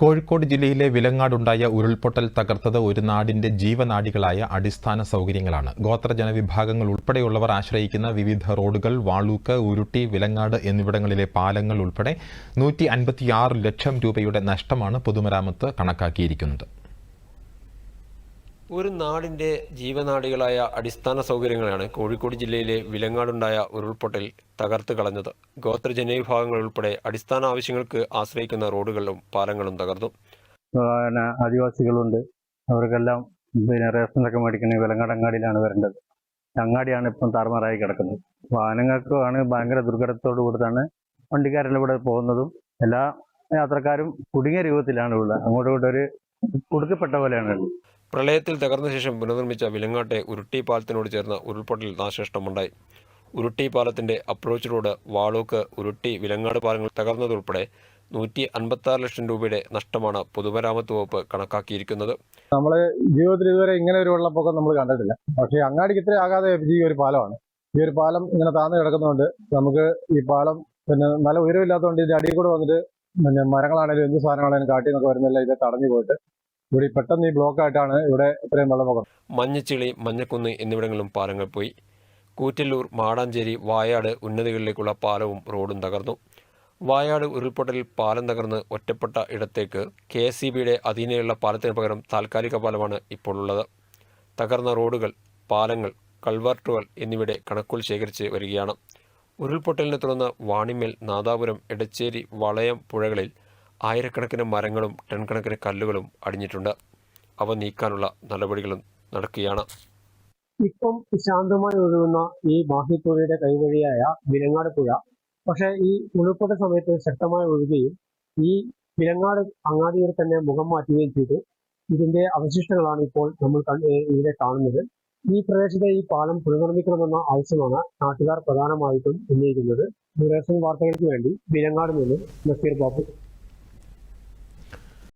കോഴിക്കോട് ജില്ലയിലെ വിലങ്ങാടുണ്ടായ ഉരുൾപൊട്ടൽ തകർത്തത് ഒരു നാടിന്റെ ജീവനാടികളായ അടിസ്ഥാന സൗകര്യങ്ങളാണ്. ഗോത്രജന വിഭാഗങ്ങൾ ഉൾപ്പെടെയുള്ളവർ ആശ്രയിക്കുന്ന വിവിധ റോഡുകൾ വാളൂക്ക് ഉരുട്ടി വിലങ്ങാട് എന്നിവിടങ്ങളിലെ പാലങ്ങൾ ഉൾപ്പെടെ നൂറ്റി ലക്ഷം രൂപയുടെ നഷ്ടമാണ് പൊതുമരാമത്ത് കണക്കാക്കിയിരിക്കുന്നത്. ഒരു നാടിന്റെ ജീവനാടികളായ അടിസ്ഥാന സൗകര്യങ്ങളാണ് കോഴിക്കോട് ജില്ലയിലെ വിലങ്ങാടുണ്ടായ ഉരുൾപൊട്ടൽ തകർത്ത് കളഞ്ഞത്. ഗോത്ര ജനവിഭാഗങ്ങൾ ഉൾപ്പെടെ അടിസ്ഥാന ആവശ്യങ്ങൾക്ക് ആശ്രയിക്കുന്ന റോഡുകളും പാലങ്ങളും തകർന്നു. പിന്നെ ആദിവാസികളുണ്ട്. അവർക്കെല്ലാം പിന്നെ റേഷനൊക്കെ മേടിക്കണേ വിലങ്ങാടങ്ങാടിയിലാണ് വരേണ്ടത്. അങ്ങാടിയാണ് ഇപ്പം താറുമാറായി കിടക്കുന്നത്. വാഹനങ്ങൾക്കുമാണ് ഭയങ്കര ദുർഘടത്തോടു കൂടിയാണ് വണ്ടിക്കാരെല്ലാം ഇവിടെ പോകുന്നതും എല്ലാ യാത്രക്കാരും കുടുങ്ങിയ രൂപത്തിലാണ് ഉള്ളത്. അങ്ങോട്ടും ഇങ്ങോട്ടും ഒരു കുടുക്കപ്പെട്ട പോലെയാണ് പ്രളയത്തിൽ തകർന്ന ശേഷം പുനർനിർമ്മിച്ച വിലങ്ങാട്ടെ ഉരുട്ടി പാലത്തിനോട് ചേർന്ന ഉരുൾപൊട്ടൽ നാശനഷ്ടമുണ്ടായി. ഉരുട്ടി പാലത്തിന്റെ അപ്രോച്ച് റോഡ് വാളൂക്ക് ഉരുട്ടി വിലങ്ങാട് പാലങ്ങൾ തകർന്നതുൾപ്പെടെ നൂറ്റി അൻപത്തി ലക്ഷം രൂപയുടെ നഷ്ടമാണ് പൊതുമരാമത്ത് വകുപ്പ് കണക്കാക്കിയിരിക്കുന്നത്. ജീവിതത്തിൽ ഇതുവരെ ഇങ്ങനെ ഒരു വെള്ളപ്പൊക്കം നമ്മൾ കണ്ടിട്ടില്ല. പക്ഷേ അങ്ങാടിക്ക് ഇത്ര ആകാതെ ഈ ഒരു പാലമാണ്. ഈ ഒരു പാലം ഇങ്ങനെ താഴ്ന്നു കിടക്കുന്നതുകൊണ്ട് നമുക്ക് ഈ പാലം പിന്നെ നല്ല ഉയരമില്ലാത്തതുകൊണ്ട് ഇതിന്റെ അടിയിൽ കൂടെ വന്നിട്ട് പിന്നെ മരങ്ങളാണെങ്കിലും എന്ത് സാധനങ്ങളാണെങ്കിലും കാട്ടിൽ നിന്നൊക്കെ വരുന്നില്ല ഇത് തടഞ്ഞു പോയിട്ട് ഇവിടെ പെട്ടെന്ന് ഈ ബ്ലോക്കായിട്ടാണ് ഇവിടെ ഇത്രയും വെള്ളപ്പൊക്കം മഞ്ഞച്ചിളി മഞ്ഞക്കുന്ന് എന്നിവിടങ്ങളിലും പാലങ്ങൾ പോയി. കൂറ്റല്ലൂർ മാടാഞ്ചേരി വായാട് ഉന്നതികളിലേക്കുള്ള പാലവും റോഡും തകർന്നു. വായാട് ഉരുൾപൊട്ടലിൽ പാലം തകർന്ന് ഒറ്റപ്പെട്ട ഇടത്തേക്ക് കെ എസ് സി ബിയുടെ അധീനയുള്ള പാലത്തിന് പകരം താൽക്കാലിക പാലമാണ് ഇപ്പോൾ ഉള്ളത് തകർന്ന റോഡുകൾ പാലങ്ങൾ കൾവർട്ടുകൾ എന്നിവയുടെ കണക്കുകൾ ശേഖരിച്ച് വരികയാണ്. ഉരുൾപൊട്ടലിനെ തുടർന്ന് വാണിമേൽ നാദാപുരം എടച്ചേരി വളയം പുഴകളിൽ ആയിരക്കണക്കിന് മരങ്ങളും ടൺ കണക്കിന് കല്ലുകളും അടിഞ്ഞിട്ടുണ്ട്. അവ നീക്കാനുള്ള നടപടികളും നടക്കുകയാണ്. ഇപ്പം ശാന്തമായി ഒഴുകുന്ന ഈ മാഹിപ്പുഴയുടെ കൈവഴിയായ വിലങ്ങാട് പുഴ. പക്ഷേ ഈ ഉരുൾപൊട്ട സമയത്ത് ശക്തമായി ഒഴുകുകയും ഈ വിലങ്ങാട് അങ്ങാടിയിൽ തന്നെ മുഖം മാറ്റുകയും ചെയ്തു. ഇതിന്റെ അവശിഷ്ടങ്ങളാണ് ഇപ്പോൾ നമ്മൾ ഇവിടെ കാണുന്നത്. ഈ പ്രദേശത്തെ ഈ പാലം പുനർനിർമ്മിക്കണമെന്ന ആവശ്യമാണ് നാട്ടുകാർ പ്രധാനമായിട്ടും ഉന്നയിക്കുന്നത്. ദൂരദർശൻ വാർത്തകൾക്ക് വേണ്ടി വിലങ്ങാട് നിന്ന് നസീർ ബാബു.